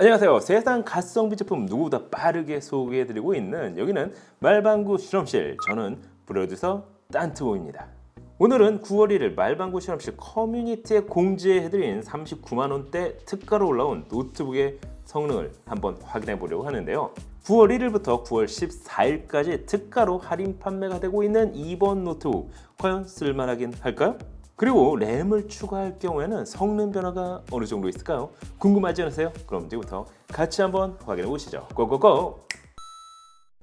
안녕하세요. 세상 가성비 제품 누구보다 빠르게 소개해드리고 있는 여기는 말방구 실험실. 저는 프로듀서 딴트보입니다. 오늘은 9월 1일 말방구 실험실 커뮤니티에 공지해드린 39만 원대 특가로 올라온 노트북의 성능을 한번 확인해 보려고 하는데요. 9월 1일부터 9월 14일까지 특가로 할인 판매가 되고 있는 이번 노트북 과연 쓸만하긴 할까요? 그리고 램을 추가할 경우에는 성능 변화가 어느 정도 있을까요? 궁금하지 않으세요? 그럼 이제부터 같이 한번 확인해 보시죠. 고고고!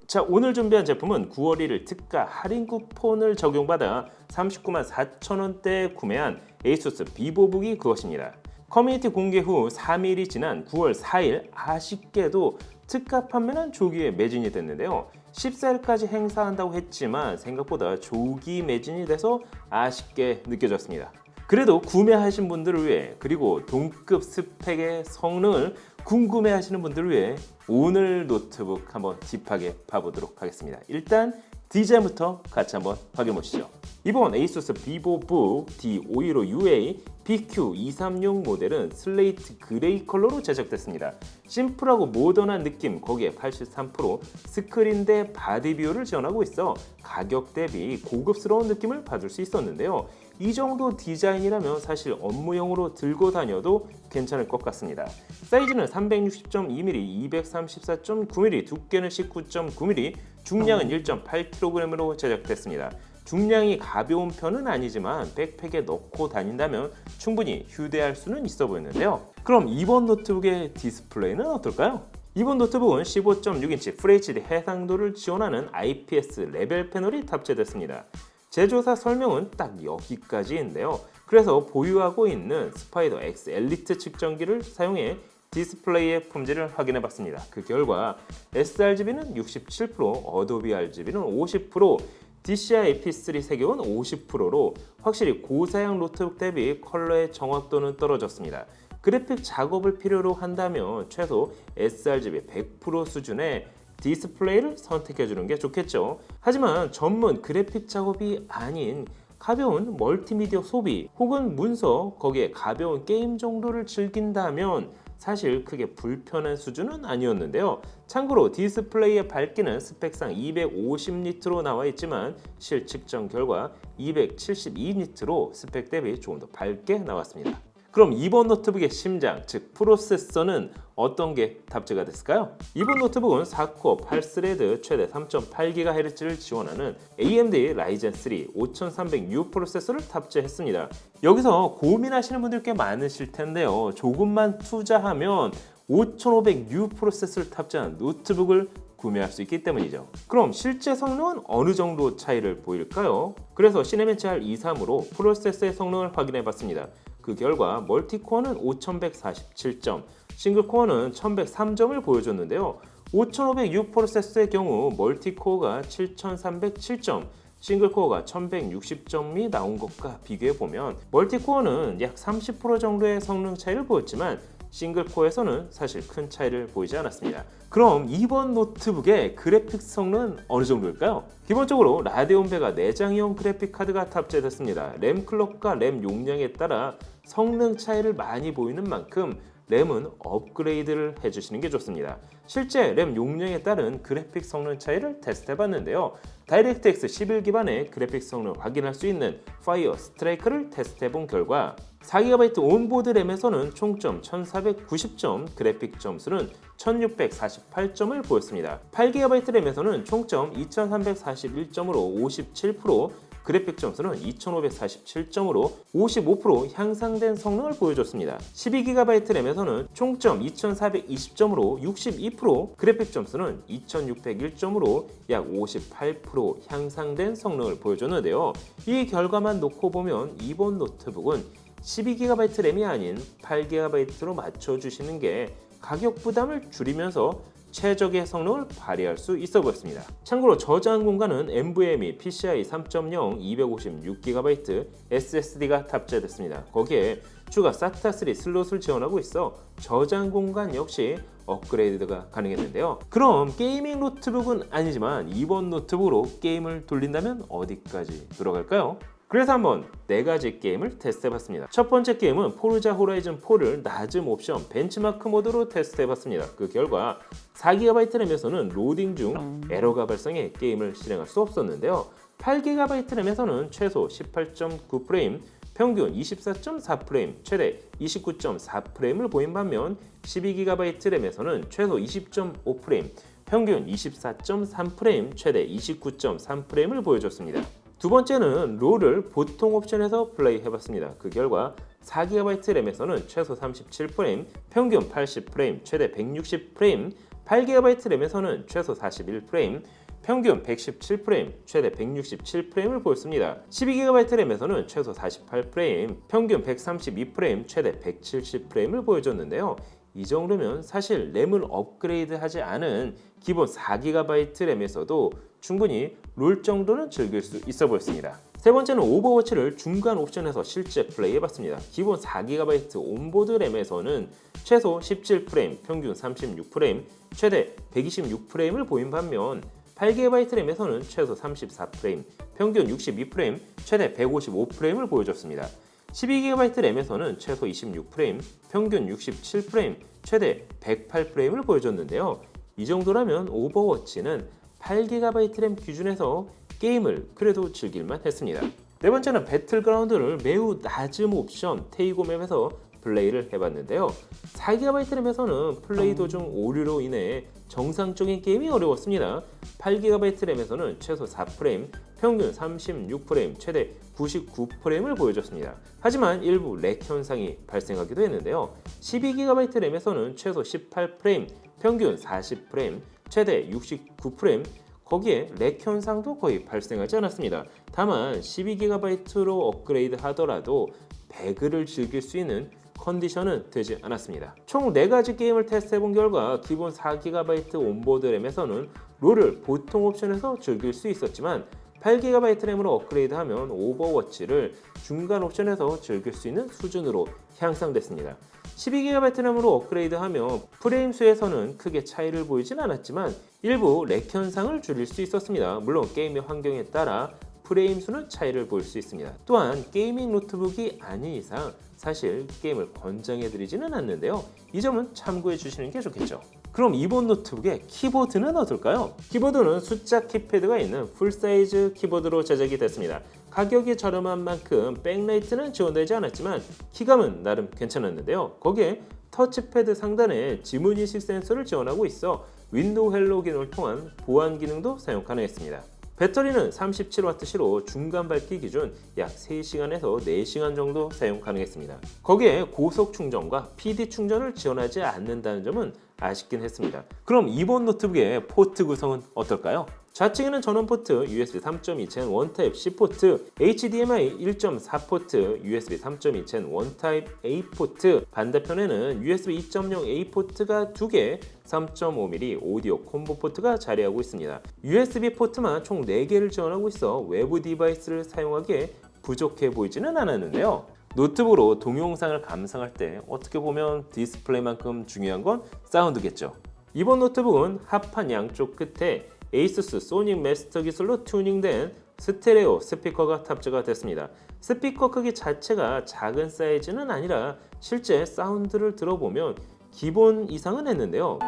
자 오늘 준비한 제품은 9월 1일 특가 할인 쿠폰을 적용받아 39만 4천 원대에 구매한 에이수스 비보북이 그것입니다. 커뮤니티 공개 후 3일이 지난 9월 4일 아쉽게도 특가 판매는 조기에 매진이 됐는데요. 14일까지 행사한다고 했지만 생각보다 조기 매진이 돼서 아쉽게 느껴졌습니다. 그래도 구매하신 분들을 위해 그리고 동급 스펙의 성능을 궁금해 하시는 분들을 위해 오늘 노트북 한번 딥하게 봐보도록 하겠습니다. 일단 디자인부터 같이 한번 확인해 보시죠. 이번 ASUS 비보북 D515UA BQ236 모델은 슬레이트 그레이 컬러로 제작됐습니다. 심플하고 모던한 느낌 거기에 83% 스크린 대 바디 뷰를 지원하고 있어 가격 대비 고급스러운 느낌을 받을 수 있었는데요. 이 정도 디자인이라면 사실 업무용으로 들고 다녀도 괜찮을 것 같습니다. 사이즈는 360.2mm, 234.9mm, 두께는 19.9mm, 중량은 1.8kg으로 제작됐습니다. 중량이 가벼운 편은 아니지만 백팩에 넣고 다닌다면 충분히 휴대할 수는 있어 보이는데요. 그럼 이번 노트북의 디스플레이는 어떨까요? 이번 노트북은 15.6인치 FHD 해상도를 지원하는 IPS 레벨 패널이 탑재됐습니다. 제조사 설명은 딱 여기까지인데요. 그래서 보유하고 있는 스파이더 X 엘리트 측정기를 사용해 디스플레이의 품질을 확인해 봤습니다. 그 결과 sRGB는 67%, 어도비 RGB는 50%, DCI AP3 세경은 50%로 확실히 고사양 노트북 대비 컬러의 정확도는 떨어졌습니다. 그래픽 작업을 필요로 한다면 최소 sRGB 100% 수준의 디스플레이를 선택해 주는 게 좋겠죠. 하지만 전문 그래픽 작업이 아닌 가벼운 멀티미디어 소비 혹은 문서 거기에 가벼운 게임 정도를 즐긴다면 사실 크게 불편한 수준은 아니었는데요. 참고로 디스플레이의 밝기는 스펙상 250니트로 나와 있지만 실 측정 결과 272니트로 스펙 대비 조금 더 밝게 나왔습니다. 그럼 이번 노트북의 심장, 즉 프로세서는 어떤 게 탑재가 됐을까요? 이번 노트북은 4코어 8스레드 최대 3.8GHz를 지원하는 AMD 라이젠 3 5300U 프로세서를 탑재했습니다. 여기서 고민하시는 분들 꽤 많으실 텐데요. 조금만 투자하면 5500U 프로세서를 탑재한 노트북을 구매할 수 있기 때문이죠. 그럼 실제 성능은 어느 정도 차이를 보일까요? 그래서 시네멘치 R23으로 프로세서의 성능을 확인해 봤습니다. 그 결과 멀티코어는 5147점, 싱글코어는 1103점을 보여줬는데요. 5506 프로세서의 경우 멀티코어가 7307점, 싱글코어가 1160점이 나온 것과 비교해 보면 멀티코어는 약 30% 정도의 성능 차이를 보였지만 싱글코어에서는 사실 큰 차이를 보이지 않았습니다. 그럼 이번 노트북의 그래픽 성능은 어느 정도일까요? 기본적으로 라데온 베가 내장형 그래픽 카드가 탑재됐습니다. 램 클럭과 램 용량에 따라 성능 차이를 많이 보이는 만큼 램은 업그레이드를 해주시는 게 좋습니다. 실제 램 용량에 따른 그래픽 성능 차이를 테스트해 봤는데요. 다이렉트X 11 기반의 그래픽 성능을 확인할 수 있는 파이어 스트라이크를 테스트해 본 결과 4GB 온보드 램에서는 총점 1490점, 그래픽 점수는 1648점을 보였습니다. 8GB 램에서는 총점 2341점으로 57%, 그래픽 점수는 2547점으로 55% 향상된 성능을 보여줬습니다. 12GB 램에서는 총점 2420점으로 62%, 그래픽 점수는 2601점으로 약 58% 향상된 성능을 보여줬는데요. 이 결과만 놓고 보면 이번 노트북은 12GB 램이 아닌 8GB로 맞춰주시는 게 가격 부담을 줄이면서 최적의 성능을 발휘할 수 있어 보였습니다. 참고로 저장 공간은 NVMe PCIe 3.0 256GB SSD가 탑재됐습니다. 거기에 추가 SATA3 슬롯을 지원하고 있어 저장 공간 역시 업그레이드가 가능했는데요. 그럼 게이밍 노트북은 아니지만 이번 노트북으로 게임을 돌린다면 어디까지 돌아갈까요? 그래서 한번 네 가지 게임을 테스트해봤습니다. 첫 번째 게임은 포르자 호라이즌 4를 낮음 옵션 벤치마크 모드로 테스트해봤습니다. 그 결과 4GB 램에서는 로딩 중 에러가 발생해 게임을 실행할 수 없었는데요. 8GB 램에서는 최소 18.9프레임, 평균 24.4프레임, 최대 29.4프레임을 보인 반면 12GB 램에서는 최소 20.5프레임, 평균 24.3프레임, 최대 29.3프레임을 보여줬습니다. 두 번째는 롤을 보통 옵션에서 플레이 해봤습니다. 그 결과 4GB 램에서는 최소 37프레임, 평균 80프레임, 최대 160프레임, 8GB 램에서는 최소 41프레임, 평균 117프레임, 최대 167프레임을 보였습니다. 12GB 램에서는 최소 48프레임, 평균 132프레임, 최대 170프레임을 보여줬는데요. 이 정도면 사실 램을 업그레이드하지 않은 기본 4GB 램에서도 충분히 롤 정도는 즐길 수 있어 보였습니다. 세 번째는 오버워치를 중간 옵션에서 실제 플레이해봤습니다. 기본 4GB 온보드 램에서는 최소 17프레임, 평균 36프레임, 최대 126프레임을 보인 반면 8GB 램에서는 최소 34프레임, 평균 62프레임, 최대 155프레임을 보여줬습니다. 12GB 램에서는 최소 26프레임, 평균 67프레임, 최대 108프레임을 보여줬는데요. 이 정도라면 오버워치는 8GB 램 기준에서 게임을 그래도 즐길만 했습니다. 네 번째는 배틀그라운드를 매우 낮은 옵션 테이고 맵에서 플레이를 해봤는데요. 4GB 램에서는 플레이 도중 오류로 인해 정상적인 게임이 어려웠습니다. 8GB 램에서는 최소 4프레임, 평균 36프레임, 최대 99프레임을 보여줬습니다. 하지만 일부 렉 현상이 발생하기도 했는데요. 12GB 램에서는 최소 18프레임, 평균 40프레임, 최대 69프레임, 거기에 렉 현상도 거의 발생하지 않았습니다. 다만 12GB로 업그레이드 하더라도 배그를 즐길 수 있는 컨디션은 되지 않았습니다. 총 4가지 게임을 테스트해본 결과 기본 4GB 온보드 램에서는 롤을 보통 옵션에서 즐길 수 있었지만 8GB 램으로 업그레이드하면 오버워치를 중간 옵션에서 즐길 수 있는 수준으로 향상됐습니다. 12GB 램으로 업그레이드하면 프레임 수에서는 크게 차이를 보이진 않았지만 일부 렉 현상을 줄일 수 있었습니다. 물론 게임의 환경에 따라 프레임 수는 차이를 볼 수 있습니다. 또한 게이밍 노트북이 아닌 이상 사실 게임을 권장해드리지는 않는데요. 이 점은 참고해 주시는 게 좋겠죠. 그럼 이번 노트북의 키보드는 어떨까요? 키보드는 숫자 키패드가 있는 풀사이즈 키보드로 제작이 됐습니다. 가격이 저렴한 만큼 백라이트는 지원되지 않았지만 키감은 나름 괜찮았는데요. 거기에 터치패드 상단에 지문 인식 센서를 지원하고 있어 윈도우 헬로 기능을 통한 보안 기능도 사용 가능했습니다. 배터리는 37W시로 중간 밝기 기준 약 3시간에서 4시간 정도 사용 가능했습니다. 거기에 고속 충전과 PD 충전을 지원하지 않는다는 점은 아쉽긴 했습니다. 그럼 이번 노트북의 포트 구성은 어떨까요? 좌측에는 전원 포트, USB 3.2젠 원타입 C 포트, HDMI 1.4 포트, USB 3.2젠 원타입 A 포트, 반대편에는 USB 2.0 A 포트가 2개, 3.5mm 오디오 콤보 포트가 자리하고 있습니다. USB 포트만 총 4개를 지원하고 있어 외부 디바이스를 사용하기에 부족해 보이지는 않았는데요. 노트북으로 동영상을 감상할 때 어떻게 보면 디스플레이만큼 중요한 건 사운드겠죠. 이번 노트북은 합판 양쪽 끝에 에이수스 소닉 마스터 기술로 튜닝된 스테레오 스피커가 탑재가 됐습니다. 스피커 크기 자체가 작은 사이즈는 아니라 실제 사운드를 들어보면 기본 이상은 했는데요.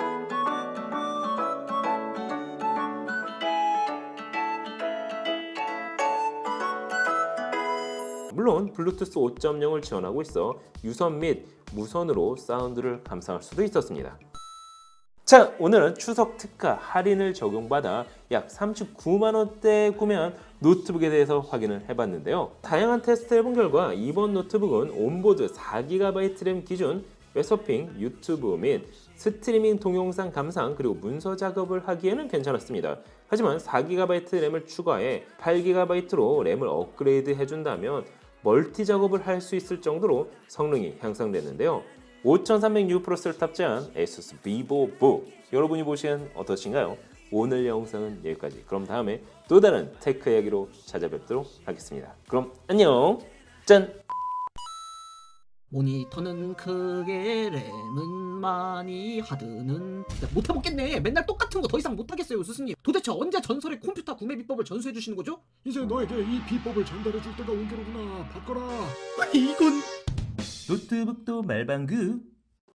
물론 블루투스 5.0을 지원하고 있어 유선 및 무선으로 사운드를 감상할 수도 있었습니다. 자, 오늘은 추석 특가 할인을 적용받아 약 39만 원대에 구매한 노트북에 대해서 확인을 해봤는데요. 다양한 테스트 해본 결과 이번 노트북은 온보드 4GB 램 기준 웹서핑, 유튜브 및 스트리밍 동영상 감상 그리고 문서 작업을 하기에는 괜찮았습니다. 하지만 4GB 램을 추가해 8GB로 램을 업그레이드 해준다면 멀티 작업을 할 수 있을 정도로 성능이 향상됐는데요. 5306 프로스를 탑재한 ASUS VivoBook 여러분이 보시기엔 어떠신가요? 오늘 영상은 여기까지 그럼 다음에 또 다른 테크 이야기로 찾아뵙도록 하겠습니다. 그럼 안녕 짠! 모니터는 크게 램은 많이 하드는 진짜 못해 먹겠네 맨날 똑같은 거 더 이상 못 하겠어요 스승님 도대체 언제 전설의 컴퓨터 구매 비법을 전수해 주시는 거죠? 이제 너에게 이 비법을 전달해 줄 때가 온 게로구나 받거라 이건 노트북도 말방구